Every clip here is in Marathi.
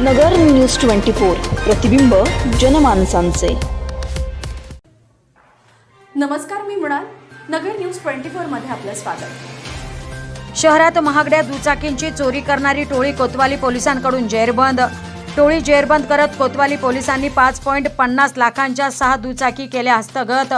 नगर न्यूज ट्वेंटी फोर प्रतिबिंब जनमानसांचे. नमस्कार मी मृणाल. नगर न्यूज ट्वेंटी फोरमध्ये आपलं स्वागत. शहरात महागड्या दुचाकींची चोरी करणारी टोळी कोतवाली पोलिसांकडून जेरबंद. टोळी जेरबंद करत कोतवाली पोलिसांनी पाच पॉईंट पन्नास लाखांच्या सहा दुचाकी केल्या हस्तगत.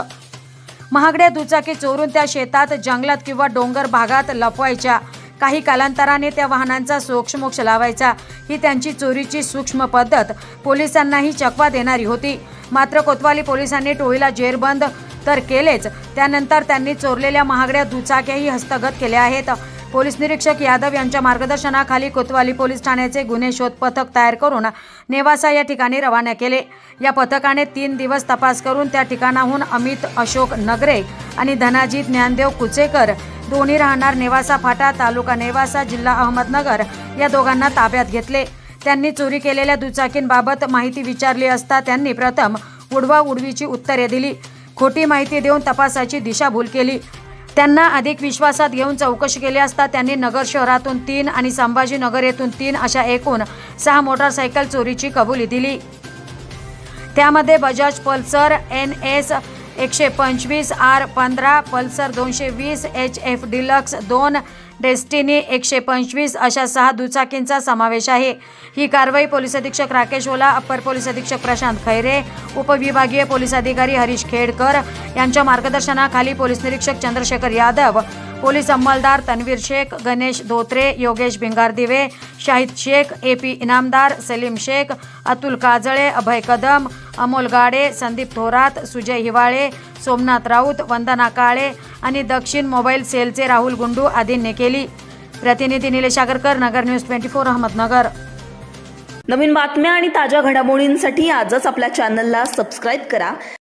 महागड्या दुचाकी चोरून त्या शेतात जंगलात किंवा डोंगर भागात लपवायच्या. काही कालांतराने त्या वाहनांचा सोक्षमोक्ष लावायचा. ही त्यांची चोरीची सूक्ष्म पद्धत पोलिसांनाही चकवा देणारी होती. मात्र कोतवाली पोलिसांनी टोळीला जेरबंद तर केलेच. त्यानंतर त्यांनी चोरलेल्या महागड्या दुचाक्याही हस्तगत केल्या आहेत. पोलीस निरीक्षक यादव यांच्या मार्गदर्शनाखाली कोतवाली पोलीस ठाण्याचे गुन्हे शोध पथक तयार करून नेवासा या ठिकाणी रवाना केले. या पथकाने तीन दिवस तपास करून त्या ठिकाणाहून अमित अशोक नगरे आणि धनाजी ज्ञानदेव कुचेकर दोन्ही राहणार नेवासा फाटा तालुका नेवासा जिल्हा अहमदनगर या दोघांना ताब्यात घेतले. त्यांनी चोरी केलेल्या दुचाकींबाबत माहिती विचारली असता त्यांनी प्रथम उडवा उडवीची उत्तरे दिली. खोटी माहिती देऊन तपासाची दिशाभूल केली. त्यांना अधिक विश्वासात घेऊन चौकशी केली असता त्यांनी नगर शहरातून तीन आणि संभाजीनगर येथून तीन अशा एकूण सहा मोटारसायकल चोरीची कबुली दिली. त्यामध्ये बजाज पल्सर एन एस एकशे पंचवीस आर पंधरा पल्सर दोनशे वीस एच एफ डिलक्स दोन डेस्टिनी एकशे पंचवीस अशा सहा दुचाकींचा समावेश आहे. ही कारवाई पोलीस अधीक्षक राकेश ओला अप्पर पोलीस अधीक्षक प्रशांत खैरे उपविभागीय पोलीस अधिकारी हरीश खेडकर यांच्या मार्गदर्शनाखाली पोलीस निरीक्षक चंद्रशेखर यादव पोलीस अंमलदार तन्वीर शेख गणेश धोत्रे योगेश भिंगारदिवे शाहिद शेख ए पी इनामदार सलीम शेख अतुल काजळे अभय कदम अमोल गाडे संदीप थोरात सुजय हिवाळे सोमनाथ राऊत वंदना काळे आणि दक्षिण मोबाईल सेलचे राहुल गुंडू आदींनी केली प्रतिनिधी Nilesh Agarkar Nagar news twenty four Ahmednagar नवीन बातम्या आणि ताज्या घडामोडींसाठी आजच आपल्या चॅनलला सबस्क्राईब करा